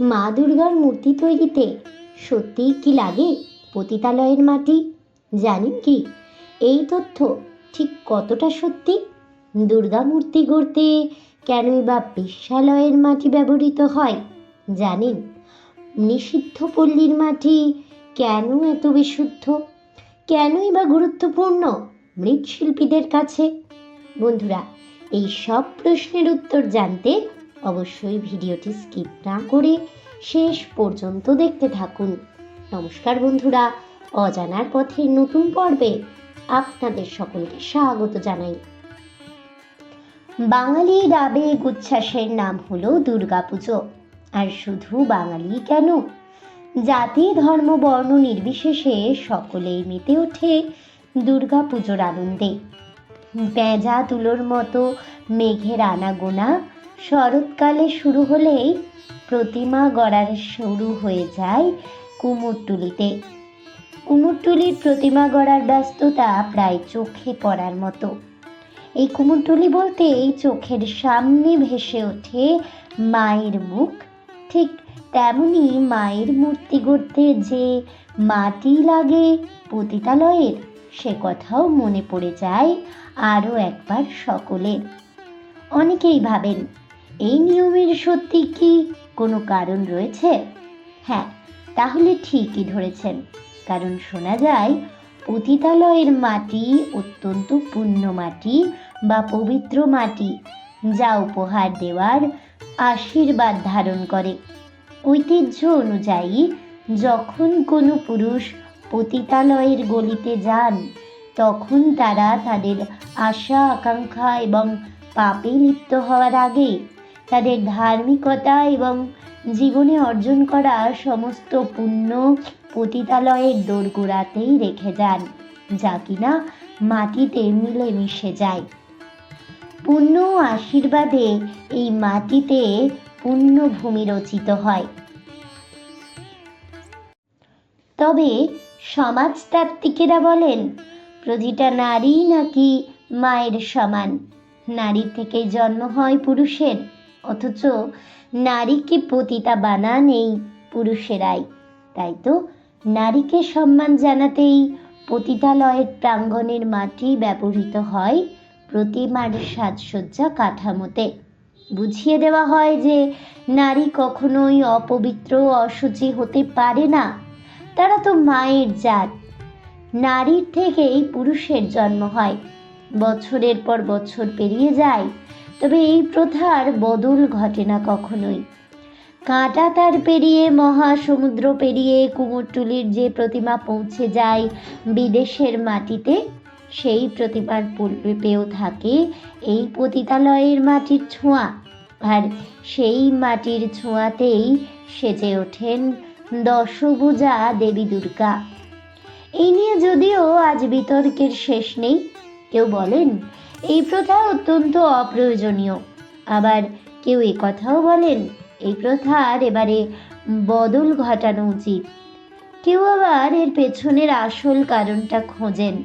মা দুর্গার মূর্তি তৈরিতে সত্যিই কি লাগে পতিতালয়ের মাটি? জানেন কি, এই তথ্য ঠিক কতটা সত্যি? দুর্গা মূর্তি গড়তে কেনই বা বিশ্বালয়ের মাটি ব্যবহৃত হয়? জানেন, নিষিদ্ধ পল্লীর মাটি কেন এত বিশুদ্ধ? কেনই বা গুরুত্বপূর্ণ মৃৎশিল্পীদের কাছে? বন্ধুরা, এই সব প্রশ্নের উত্তর জানতে অবশ্যই ভিডিওটি স্কিপ না করে শেষ পর্যন্ত দেখতে থাকুন। নমস্কার বন্ধুরা, অজানার পথের নতুন পর্বে আপনাদের সকলকে স্বাগত জানাই। বাঙালির আবেগ উচ্ছ্বাসের নাম হলো দুর্গাপুজো। আর শুধু বাঙালি কেন? জাতি, ধর্ম, বর্ণ নির্বিশেষে সকলেই মেতে ওঠে দুর্গাপুজোর আনন্দে। পেঁজা, তুলোর মতো মেঘের আনাগোনা শরৎকালে শুরু হলেই প্রতিমা গড়ার শুরু হয়ে যায় কুমোরটুলিতে। কুমোরটুলির প্রতিমা গড়ার ব্যস্ততা প্রায় চোখে পড়ার মতো। এই কুমোরটুলি বলতেই চোখের সামনে ভেসে ওঠে মায়ের মুখ। ঠিক তেমনি মায়ের মূর্তি গড়তে যে মাটি লাগে পতিতালয়ের, সে কথাও মনে পড়ে যায় আরও একবার সকলের। অনেকেই ভাবেন এই নিয়মের সত্যি কি কোনো কারণ রয়েছে? হ্যাঁ তাহলে ঠিকই ধরেছেন। কারণ শোনা যায় পতিতালয়ের মাটি অত্যন্ত পুণ্য মাটি বা পবিত্র মাটি, যা উপহার দেওয়ার আশীর্বাদ ধারণ করে। ঐতিহ্য অনুযায়ী, যখন কোনো পুরুষ পতিতালয়ের গলিতে যান, তখন তারা তাদের আশা, আকাঙ্ক্ষা এবং পাপে লিপ্ত হওয়ার আগে তাদের ধার্মিকতা এবং জীবনে অর্জন করা সমস্ত পুণ্য পতিতালয়ের দোরগোড়াতেই রেখে যান, যা কিনা মাটিতে মিলেমিশে যায়। পুণ্য আশীর্বাদে এই মাটিতে পুণ্যভূমি রচিত হয়। তবে সমাজতাত্ত্বিকেরা বলেন, প্রতিটা নারী নাকি মায়ের সমান। নারীর থেকে জন্ম হয় পুরুষের। অথচ নারীকে পতিতা বানান এই পুরুষেরাই, তাই তো? নারীকে সম্মান জানাতেই পতিতালয়ের প্রাঙ্গণের মাটি ব্যবহৃত হয় প্রতিমার সাজসজ্জা কাঠামোতে। বুঝিয়ে দেওয়া হয় যে নারী কখনোই অপবিত্র অসুচি হতে পারে না, তারা তো মায়ের জাত। নারীর থেকেই পুরুষের জন্ম হয়, বছরের পর বছর পেরিয়ে যায় তবে এই প্রথার বদল ঘটে না কখনোই। কাঁটা তার পেরিয়ে, মহাসমুদ্র পেরিয়ে, কুমোরটুলির যে প্রতিমা পৌঁছে যায় বিদেশের মাটিতে, সেই প্রতিমার পূর্বে পেয়েও থাকে এই পতিতালয়ের মাটির ছোঁয়া। আর সেই মাটির ছোঁয়াতেই সেজে ওঠেন দশভুজা দেবী দুর্গা। এই নিয়ে যদিও আজ বিতর্কের শেষ নেই, কেউ বলেন এই প্রথা অত্যন্ত অপ্রয়োজনীয়। আবার কেউ কথাও বলেন, এই প্রথার এবারে বদল ঘটানো উচিত। কেউ আবার এর পেছনের আসল কারণটা খোঁজেন।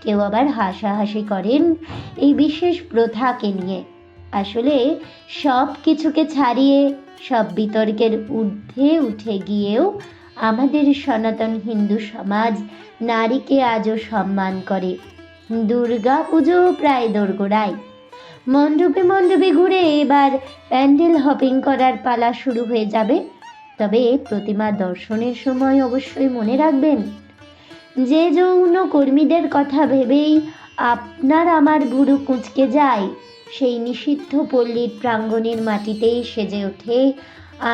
কেউ আবার হাসাহাসি করেন এই বিশেষ প্রথাকে নিয়ে। আসলে সব কিছুকে ছাড়িয়ে, সব বিতর্কের ঊর্ধ্বে উঠে গিয়েও আমাদের সনাতন হিন্দু সমাজ নারীকে আজও সম্মান করে। দুর্গা পুজো প্রায় দোরগোড়ায়। মণ্ডপে মণ্ডপে ঘুরে এবার প্যান্ডেল হপিং করার পালা শুরু হয়ে যাবে। তবে প্রতিমা দর্শনের সময় অবশ্যই মনে রাখবেন, যে যৌন কর্মীদের কথা ভেবেই আপনার আমার গুরু কুঁচকে যায়, সেই নিষিদ্ধ পল্লীর প্রাঙ্গণের মাটিতেই সেজে ওঠে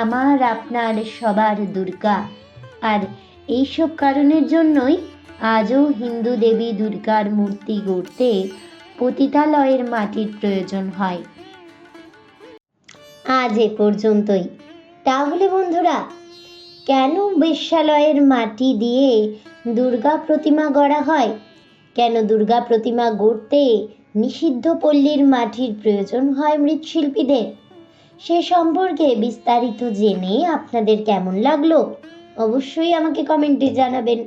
আমার আপনার সবার দুর্গা। আর এইসব কারণের জন্যই আজও হিন্দু দেবী দুর্গার মূর্তি গড়তে পতিতালয়ের মাটির প্রয়োজন হয়। আজ এ পর্যন্তই। তাহলে বন্ধুরা, কেন বেশ্যালয়ের মাটি দিয়ে দুর্গা প্রতিমা গড়া হয়? কেন দুর্গা প্রতিমা গড়তে নিষিদ্ধ পল্লীর মাটির প্রয়োজন হয় মৃৎশিল্পীদের? সে সম্পর্কে বিস্তারিত জেনে আপনাদের কেমন লাগল, অবশ্যই আমাকে কমেন্টে জানাবেন।